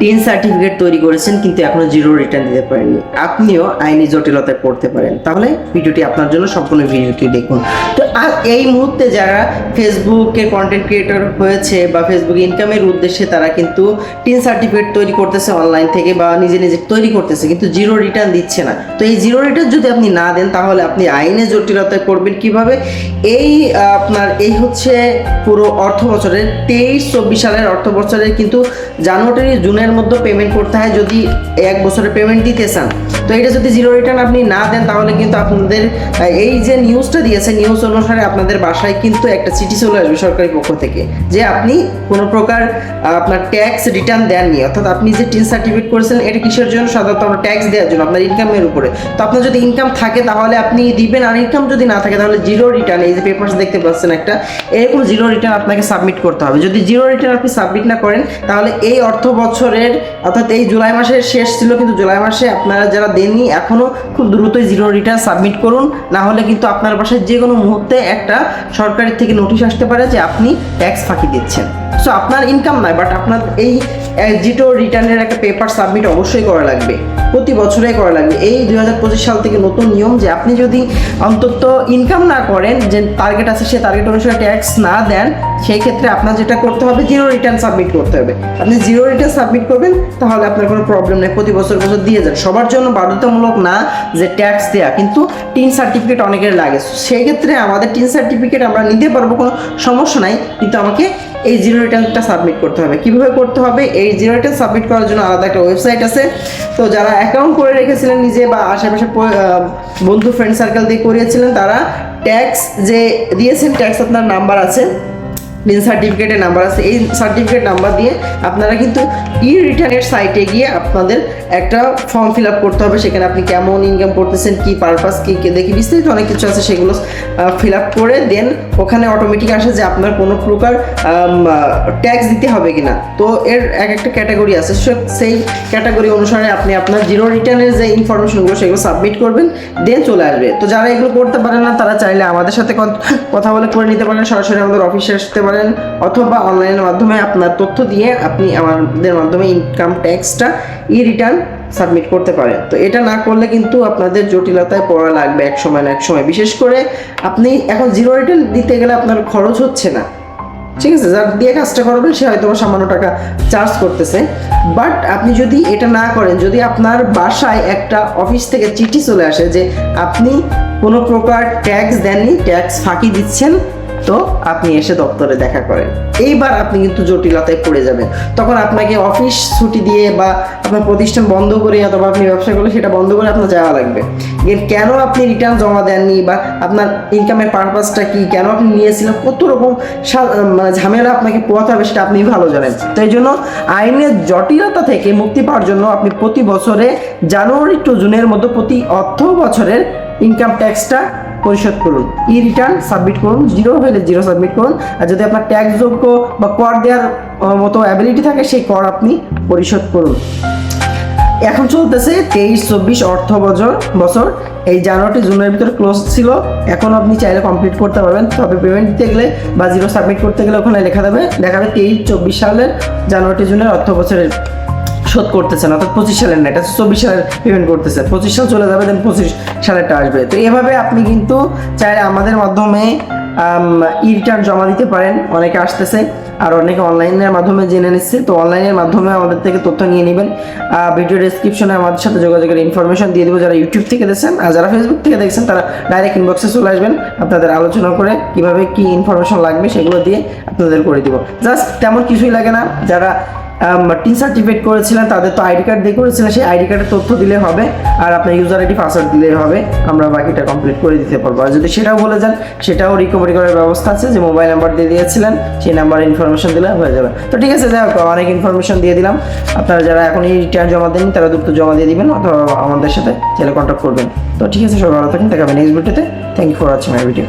Ten certificate তৈরি করেছেন, কিন্তু এখনও জিরো রিটার্ন দিতে পারেননি। আপনিও আইনি জটিলতায় পড়তে পারেন। তাহলে ভিডিওটি আপনার জন্য, সম্পূর্ণ ভিডিওটি দেখুন। তো এই মুহূর্তে যারা ফেসবুকে কন্টেন্ট ক্রিয়েটর হয়েছে বা ফেসবুক ইনকামের উদ্দেশ্যে তারা কিন্তু টিন সার্টিফিকেট তৈরি করতেছে অনলাইন থেকে বা নিজে নিজে তৈরি করতেছে, কিন্তু জিরো রিটার্ন দিচ্ছে না। তো এই জিরো রিটার্ন যদি আপনি না দেন, তাহলে আপনি আইনে জটিলতায় পড়বেন কীভাবে? এই আপনার এই হচ্ছে পুরো অর্থ বছরের তেইশ, চব্বিশ সালের অর্থ বছরের কিন্তু জানুয়ারি, জুনের মধ্যে পেমেন্ট করতে হয় যদি এক বছরের পেমেন্ট দিতে চান। তো এটা যদি জিরো রিটার্ন আপনি না দেন, তাহলে কিন্তু আপনাদের এই যে নিউজটা দিয়েছে নিউজ অনুসারে আপনাদের বাসায় কিন্তু একটা চিঠি চলে আসবে সরকারি পক্ষ থেকে, যে আপনি কোনো প্রকার আপনার ট্যাক্স রিটার্ন দেননি, অর্থাৎ আপনি যে টিন সার্টিফিকেট করেছেন, এটা কিসের জন্য? সাধারণত আমরা ট্যাক্স দেওয়ার জন্য, আপনার ইনকামের উপরে। তো আপনার যদি ইনকাম থাকে, তাহলে আপনি দিবেন, আর ইনকাম যদি না থাকে, তাহলে জিরো রিটার্ন এই যে পেপারস দেখতে পাচ্ছেন একটা, এরকম জিরো রিটার্ন আপনাকে সাবমিট করতে হবে। যদি জিরো রিটার্ন আপনি সাবমিট না করেন, তাহলে এই অর্থ বছরের, অর্থাৎ এই জুলাই মাসের শেষ ছিল, কিন্তু জুলাই মাসে আপনারা যারা দেননি এখনও খুব দ্রুতই জিরো রিটার্ন সাবমিট করুন, না হলে কিন্তু আপনার বাসায় যে কোনো মুহূর্তে একটা সরকারের থেকে নোটিশ আসতে পারে যে আপনি ট্যাক্স ফাঁকি দিচ্ছেন। সো আপনার ইনকাম নয় বাট আপনার এই জিটো রিটার্নের একটা পেপার সাবমিট অবশ্যই করা লাগবে। প্রতি বছরে করা লাগবে। এই দুই হাজার পঁচিশ সাল থেকে নতুন নিয়ম যে আপনি যদি অন্তত ইনকাম না করেন, যে টার্গেট আছে সে টার্গেট অনুসারে ট্যাক্স না দেন, সেই ক্ষেত্রে আপনার যেটা করতে হবে জিরো রিটার্ন সাবমিট করতে হবে। আপনি জিরো রিটার্ন সাবমিট করবেন, তাহলে আপনার কোনো প্রবলেম নেই। প্রতি বছর বছর দিয়ে যান সবার জন্য বাধ্যতামূলক না যে ট্যাক্স দেওয়া কিন্তু টিন সার্টিফিকেট অনেকের লাগে। সেই ক্ষেত্রে আমাদের টিন সার্টিফিকেট আমরা নিতে পারব, কোনো সমস্যা নাই। কিন্তু আমাকে এই জিরো রিটার্নটা সাবমিট করতে হবে। কীভাবে করতে হবে? এই জিরো রিটার্ন সাবমিট করার জন্য আলাদা একটা ওয়েবসাইট আছে। তো যারা অ্যাকাউন্ট করে রেখেছিলেন নিজে বা আশেপাশে বন্ধু ফ্রেন্ড সার্কেল দিয়ে করিয়েছিলেন, তারা ট্যাক্স যে দিয়েছেন ট্যাক্স আপনার নাম্বার আছে। মিন সার্টিফিকেটের নাম্বার আছে। এই সার্টিফিকেট নাম্বার দিয়ে আপনারা কিন্তু ই রিটার্নের সাইটে গিয়ে আপনাদের একটা ফর্ম ফিল আপ করতে হবে। সেখানে আপনি কেমন ইনকাম করতেছেন, কি পারপাস কি কি দেখি বিস্তারিত অনেক কিছু আছে সেগুলো ফিল আপ করে দেন ওখানে অটোমেটিক আসে যে আপনার কোনো প্রকার ট্যাক্স দিতে হবে কিনা। তো এর এক একটা ক্যাটাগরি আছে। সেই ক্যাটাগরি অনুসারে আপনি আপনার জিরো রিটার্নের যে ইনফরমেশনগুলো সেগুলো সাবমিট করবেন দেন চলে আসবে। তো যারা এগুলো করতে পারেন না, তারা চাইলে আমাদের সাথে কথা বলে করে নিতে পারেন। সরাসরি আমাদের অফিসে আসতে পারেন। অথবা অনলাইনের মাধ্যমে আপনার তথ্য দিয়ে আপনি আমাদের মাধ্যমে ইনকাম ট্যাক্সটা ই রিটার্ন সাবমিট করতে পারেন। তো এটা না করলে কিন্তু আপনাদের জটিলতায় পড়া লাগবে এক সময় না এক সময়। বিশেষ করে আপনি এখন জিরো রিটার্ন দিতে গেলে আপনার খরচ হচ্ছে না। ঠিক আছে? যার দিয়ে কাজটা করবেন, সে হয়তো সামান্য টাকা চার্জ করতেছে। বাট আপনি যদি এটা না করেন, যদি আপনার বাসায় একটা অফিস থেকে চিঠি চলে আসে যে আপনি কোনো প্রকার ট্যাক্স দেননি ট্যাক্স ফাঁকি দিচ্ছেন তো আপনি এসে দপ্তরে দেখা করেন। এইবার আপনি কিন্তু জটিলতায় পড়ে যাবেন। তখন আপনাকে অফিস ছুটি দিয়ে বা আপনার প্রতিষ্ঠান বন্ধ করে অথবা আপনি ব্যবসা করলে সেটা বন্ধ করে আপনার যাওয়া লাগবে। এর কেন আপনি রিটার্ন জমা দেননি বা আপনার ইনকামের পারপাসটা কি? কেন আপনি নিয়েছিলেন? কত রকম মানে ঝামেলা আপনাকে পোয়াতে হবে সেটা আপনি ভালো জানেন। তো এই জন্য আইনের জটিলতা থেকে মুক্তি পাওয়ার জন্য আপনি প্রতি বছরে জানুয়ারি টু জুনের মধ্যে প্রতি অর্থ বছরের ইনকাম ট্যাক্সটা পরিশোধ করুন। ই রিটার্ন সাবমিট করুন জিরো হলে জিরো সাবমিট করুন। আর যদি আপনার ট্যাক্স যোগ্য বা কর দেওয়ার মতো অ্যাবিলিটি থাকে, সেই কর আপনি পরিশোধ করুন। এখন চলতেছে তেইশ, চব্বিশ অর্থ বছর বছর। এই জানুয়ারি জুনের ভিতরে ক্লোজ ছিল। এখন আপনি চাইলে কমপ্লিট করতে পারবেন। তবে পেমেন্ট দিতে গেলে বা জিরো সাবমিট করতে গেলে ওখানে লেখা দেবে দেখাবে তেইশ, চব্বিশ সালের জানুয়ারি জুনের অর্থ বছরের শোধ করতেছেন অর্থাৎ পঁচিশ সালের না, এটা চব্বিশ সালের পেমেন্ট করতেছে। পঁচিশ সাল চলে যাবে দেন পঁচিশ সালেরটা আসবে। তো এভাবে আপনি কিন্তু চাইলে আমাদের মাধ্যমে ই রিটার্ন জমা দিতে পারেন। অনেকে আসতেছে, আর অনেকে অনলাইনের মাধ্যমে জেনে নিচ্ছে। তো অনলাইনের মাধ্যমে আমাদের থেকে তথ্য নিয়ে নেবেন। ভিডিও ডেসক্রিপশনে আমাদের সাথে যোগাযোগের ইনফরমেশন দিয়ে দেবো যারা ইউটিউব থেকে দেখছেন, আর যারা ফেসবুক থেকে দেখছেন, তারা ডাইরেক্ট ইনবক্সে চলে আসবেন। আপনাদের আলোচনা করে কীভাবে কি ইনফরমেশন লাগবে, সেগুলো দিয়ে আপনাদের করে দিব। জাস্ট তেমন কিছুই লাগে না। যারা টিন সার্টিফিকেট করেছিলেন, তাদের তো আইডি কার্ড দিয়ে করেছিলেন, সেই আইডি কার্ডের তথ্য দিলে হবে আর আপনার ইউজার আইডি পাসওয়ার্ড দিলেই হবে। আমরা বাকিটা কমপ্লিট করে দিতে পারব। আর যদি সেটাও বলে যান, সেটাও রিকভারি করার ব্যবস্থা আছে, যে মোবাইল নাম্বার দিয়ে দিয়েছিলেন, সেই নাম্বারে ইনফরমেশন দিলে হয়ে যাবে। তো ঠিক আছে, যাই হোক, অনেক ইনফরমেশন দিয়ে দিলাম। আপনারা যারা এখন এই রিটার্ন জমা দেন তারা দ্রুত জমা দিয়ে দিবেন, অথবা আমাদের সাথে চ্যানেল কন্ট্যাক্ট করবেন। তো ঠিক আছে, সবাই ভালো থাকেন দেখাবেন নেক্সট ভিডিওতে thank you for watching my video